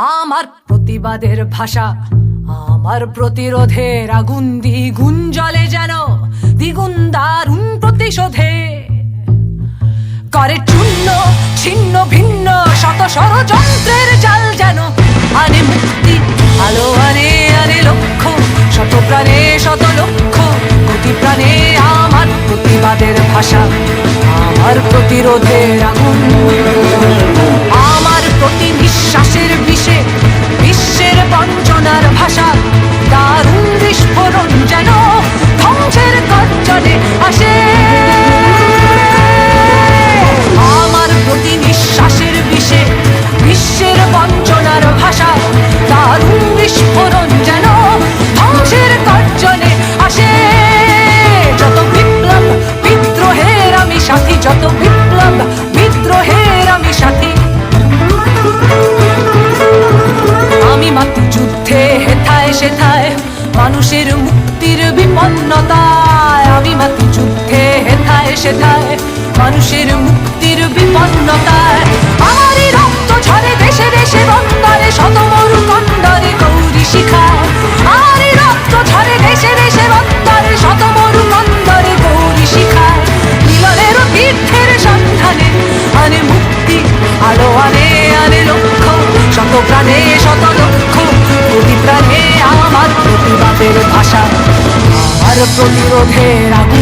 আমার প্রতিবাদের ভাষা, আমার প্রতিরোধের আগুন দ্বিগুণ জলে যেন, দ্বিগুণ দারুণ প্রতিশোধে। করে চূর্ণ, ছিন্ন, ভিন্ন, শত ষড়যন্ত্রের জাল যেন, আনে মুক্তি, আলো আনে আনে লক্ষ্য, শত প্রাণে শত লক্ষ্য, কোটি প্রাণে আমার প্রতিবাদের ভাষা, আমার প্রতিরোধের আগুন। হেথায় সেথায় মানুষের মুক্তির বিপন্নতায় আমি মাতৃ যুদ্ধে হেথায় সেথায় মানুষের মুক্তির বিপন্নতায় রক্ত ঝরে দেশে দেশে বন্দরে শত মরু কন্দরে গৌরী শিখায়। আমারই রক্ত ঝরে দেশে দেশে বন্দরে শত গৌরী শিখায়। মিলনের তীর্থের সন্ধানে আনে মুক্তি, আলো আনে আনে লক্ষ্য। শত প্রাণে, শত ভাষা প্রতিরোধের আগুন